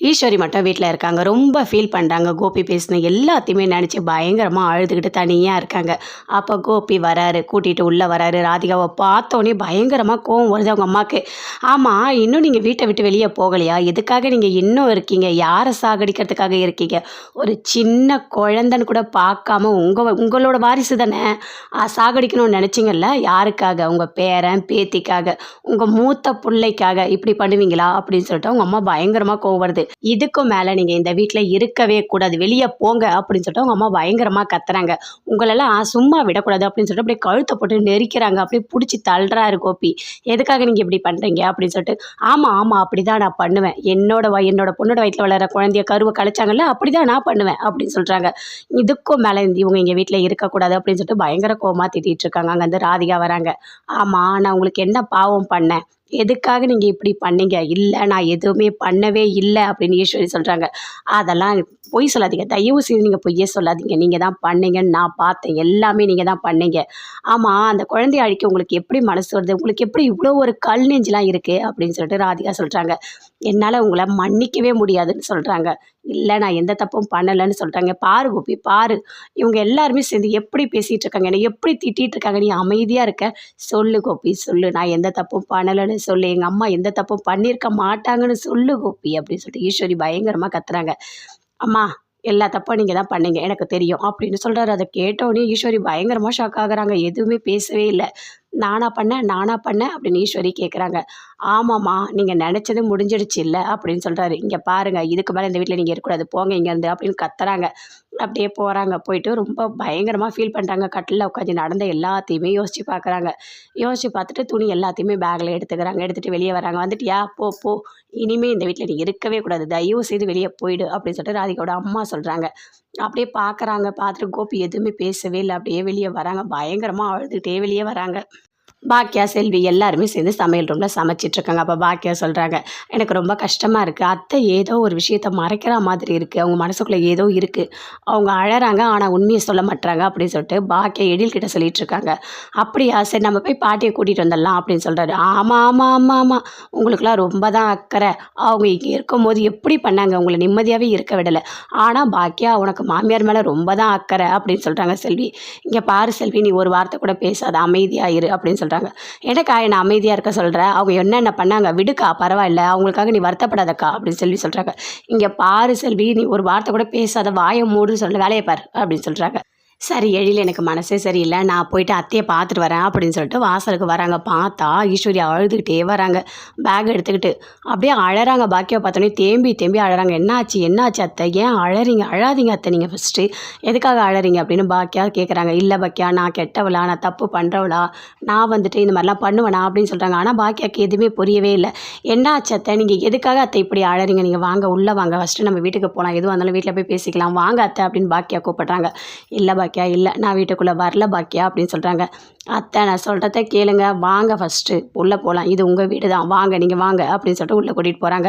ஈஸ்வரி மட்டும் வீட்டில் இருக்காங்க. ரொம்ப ஃபீல் பண்ணுறாங்க கோபி பேசின எல்லாத்தையுமே நினச்சி பயங்கரமாக அழுதுகிட்டு தனியாக இருக்காங்க. அப்போ கோபி வராரு கூட்டிகிட்டு உள்ளே வராரு. ராதிகாவை பார்த்தோன்னே பயங்கரமாக கோவம் வருது அவங்க அம்மாவுக்கு ஆமாம் இன்னும் நீங்கள் வீட்டை விட்டு வெளியே போகலையா? எதுக்காக நீங்கள் இன்னும் இருக்கீங்க? யாரை சாகடிக்கிறதுக்காக இருக்கீங்க? ஒரு சின்ன குழந்தைன்னு கூட பார்க்காம உங்கள் உங்களோட வாரிசு தானே? சாகடிக்கணும்னு நினச்சிங்கல்ல? யாருக்காக? உங்கள் பேரன் பேத்திக்காக. உங்கள் மூத்த பிள்ளைக்காக. இப்படி பண்ணுவீங்களா? அப்படின்னு சொல்லிட்டு அவங்க அம்மா பயங்கரமாக கோவம் வருது. இதுக்கும் மேலே நீங்கள் இந்த வீட்டில் இருக்கவே கூடாது வெளியே போங்க அப்படின்னு சொல்லிட்டு அவங்க அம்மா பயங்கரமாக கத்துறாங்க. உங்களெல்லாம் சும்மா விடக்கூடாது அப்படின்னு சொல்லிட்டு அப்படியே கழுத்தை போட்டு நெரிக்கிறாங்க. அப்படியே பிடிச்சி தள்ளுறாரு கோபி. எதுக்காக நீங்கள் இப்படி பண்ணுறீங்க அப்படின்னு சொல்லிட்டு ஆமாம் ஆமாம் அப்படி தான் நான் பண்ணுவேன். என்னோட வ என்னோட பொண்ணோட வயிற்றில் வளர குழந்தைய கருவை கழிச்சாங்கல்ல அப்படி தான் நான் பண்ணுவேன். அப்படின்னு சொல்கிறாங்க இதுக்கும் மேலே இந்த இவங்க எங்கள் வீட்டில் இருக்கக்கூடாது அப்படின்னு சொல்லிட்டு பயங்கர கோவமாக திட்டிகிட்டு இருக்காங்க. அங்கே வந்து ராதிகா வராங்க. ஆமாம் நான் உங்களுக்கு என்ன பாவம் பண்ணேன்? எதுக்காக நீங்கள் இப்படி பண்ணீங்க? இல்லை நான் எதுவுமே பண்ணவே இல்லை அப்படின்னு ஈஸ்வரி சொல்கிறாங்க அதெல்லாம் பொய் சொல்லாதீங்க. தயவு செய்து நீங்கள் பொய்யே சொல்லாதீங்க. நீங்கள் தான் பண்ணீங்கன்னு நான் பார்த்தேன். எல்லாமே நீங்கள் தான் பண்ணீங்க. ஆமாம் அந்த குழந்தைய அழிக்க உங்களுக்கு எப்படி மனசு வருது? உங்களுக்கு எப்படி இவ்வளோ ஒரு கல் நெஞ்செலாம் இருக்குது அப்படின்னு சொல்லிட்டு ராதிகா சொல்கிறாங்க என்னால் உங்களை மன்னிக்கவே முடியாதுன்னு சொல்கிறாங்க இல்லை நான் எந்த தப்பும் பண்ணலைன்னு சொல்கிறாங்க பாரு கோபி பாரு. இவங்க எல்லாருமே சேர்ந்து எப்படி பேசிகிட்டு இருக்காங்க? என்னை எப்படி திட்டிகிட்டு இருக்காங்க? நீ அமைதியாக இருக்க. சொல்லு கோபி சொல்லு. நான் எந்த தப்பும் பண்ணலைன்னு சொல்லு. எங்கள் அம்மா எந்த தப்பும் பண்ணியிருக்க மாட்டாங்கன்னு சொல்லு கோபி அப்படின்னு சொல்லிட்டு ஈஸ்வரி பயங்கரமாக கத்துறாங்க. அம்மா எல்லா தப்பும் நீங்கள் தான் பண்ணீங்க எனக்கு தெரியும் அப்படின்னு சொல்கிறாரு அதை கேட்டோடனே ஈஸ்வரி பயங்கரமாக ஷாக் ஆகுறாங்க. எதுவுமே பேசவே இல்லை. நானா பண்ணேன் நானா பண்ணேன் அப்படின்னு ஈஸ்வரி கேட்குறாங்க ஆமாம்மா நீங்கள் நினச்சது முடிஞ்சிடுச்சு இல்லை அப்படின்னு சொல்கிறாரு இங்கே பாருங்கள் இதுக்கு மேலே இந்த வீட்டில் நீங்கள் இருக்கக்கூடாது போங்க இங்கேருந்து அப்படின்னு கத்துறாங்க. அப்படியே போகிறாங்க போயிட்டு ரொம்ப பயங்கரமாக ஃபீல் பண்ணுறாங்க கட்டில் உட்காந்து நடந்த எல்லாத்தையுமே யோசித்து பார்க்குறாங்க யோசித்து பார்த்துட்டு துணி எல்லாத்தையுமே பேக்கில் எடுத்துக்கிறாங்க. எடுத்துகிட்டு வெளியே வராங்க. வந்துட்டியா? போ போ. இனிமேல் இந்த வீட்டில் நீ இருக்கவே கூடாது. தயவு செய்து வெளியே போயிடு. அப்படின்னு சொல்லிட்டு ராதிகாவோட அம்மா சொல்கிறாங்க அப்படியே பார்க்குறாங்க பார்த்துட்டு கோபி எதுவுமே பேசவே இல்லை. அப்படியே வெளியே வராங்க. பயங்கரமாக அழுதுகிட்டே வெளியே வராங்க. பாக்கியா செல்வி எல்லாருமே சேர்ந்து சமையல் ரூமில் சமைச்சிட்ருக்காங்க. அப்போ பாக்கியா சொல்கிறாங்க எனக்கு ரொம்ப கஷ்டமாக இருக்குது அத்தை ஏதோ ஒரு விஷயத்த மறைக்கிற மாதிரி இருக்குது அவங்க மனசுக்குள்ளே ஏதோ இருக்குது அவங்க அழகிறாங்க ஆனால் உண்மையை சொல்ல மாட்றாங்க அப்படின்னு சொல்லிட்டு பாக்கியா எழில்கிட்ட சொல்லிட்டு இருக்காங்க அப்படியா சரி நம்ம போய் பாட்டியை கூட்டிகிட்டு வந்துடலாம் அப்படின்னு சொல்கிறாரு ஆமாம் ஆமாம் ஆமாம் ஆமாம் உங்களுக்குலாம் ரொம்ப தான் அக்கறை. அவங்க இங்கே இருக்கும்போது எப்படி பண்ணாங்க? உங்களை நிம்மதியாகவே இருக்க விடலை. ஆனால் பாக்கியா உனக்கு மாமியார் மேலே ரொம்ப தான் அக்கறை அப்படின்னு சொல்கிறாங்க செல்வி. இங்கே பாரு செல்வி நீ ஒரு வார்த்தை கூட பேசாத. அமைதியாக இரு அப்படின்னு சொல்கிறாங்க எனக்கா என்னை அமைதியாக இருக்க சொல்கிற அவங்க என்னென்ன பண்ணாங்க? விடுக்கா பரவாயில்ல. அவங்களுக்காக நீ வருத்தப்படாதக்கா அப்படின்னு செல்வி சொல்கிறாங்க இங்கே பாரு செல்வி நீ ஒரு வார்த்தை கூட பேசாத வாயை மூடு சொல்ல வேலையை பாரு அப்படின்னு சொல்கிறாங்க சரி எழில் எனக்கு மனசே சரியில்லை. நான் போயிட்டு அத்தையை பார்த்துட்டு வரேன் அப்படின்னு சொல்லிட்டு வாசலுக்கு வராங்க. பார்த்தா ஈஸ்வரி அழுதுகிட்டே வராங்க. பேக் எடுத்துக்கிட்டு அப்படியே அழறாங்க. பாக்கியா பார்த்தோன்னே தேம்பி தேம்பி அழறாங்க. என்னாச்சு? என்னாச்சு அத்தை? ஏன் அழறீங்க? அழாதீங்க அத்தை நீங்கள் ஃபஸ்ட்டு எதுக்காக அழறீங்க? அப்படின்னு பாக்கியா கேட்குறாங்க இல்லை பாக்கியா நான் கெட்டவளா நான் தப்பு பண்ணுறவளா நான் வந்துட்டு இந்த மாதிரிலாம் பண்ணுவேனா? அப்படின்னு சொல்கிறாங்க ஆனால் பாக்கியாக்கு எதுவுமே புரியவே இல்லை. என்னாச்சு அத்தை? நீங்கள் எதுக்காக அத்தை இப்படி அழறீங்க? நீங்கள் வாங்க உள்ளே வாங்க. ஃபஸ்ட்டு நம்ம வீட்டுக்கு போகலாம் எதுவாக இருந்தாலும் வீட்டில் போய் பேசிக்கலாம். வாங்க அத்தை அப்படின்னு பாக்கியா கூப்பிட்றாங்க. இல்லை பாக்கியா பாக்கியா? இல்லை நான் வீட்டுக்குள்ளே வரல பாக்கியா? அப்படின்னு சொல்கிறாங்க அத்தை நான் சொல்கிறத கேளுங்க. வாங்க ஃபஸ்ட்டு உள்ளே போகலாம் இது உங்கள் வீடு தான் வாங்க நீங்கள் வாங்க அப்படின்னு சொல்லிட்டு உள்ளே கூட்டிகிட்டு போகிறாங்க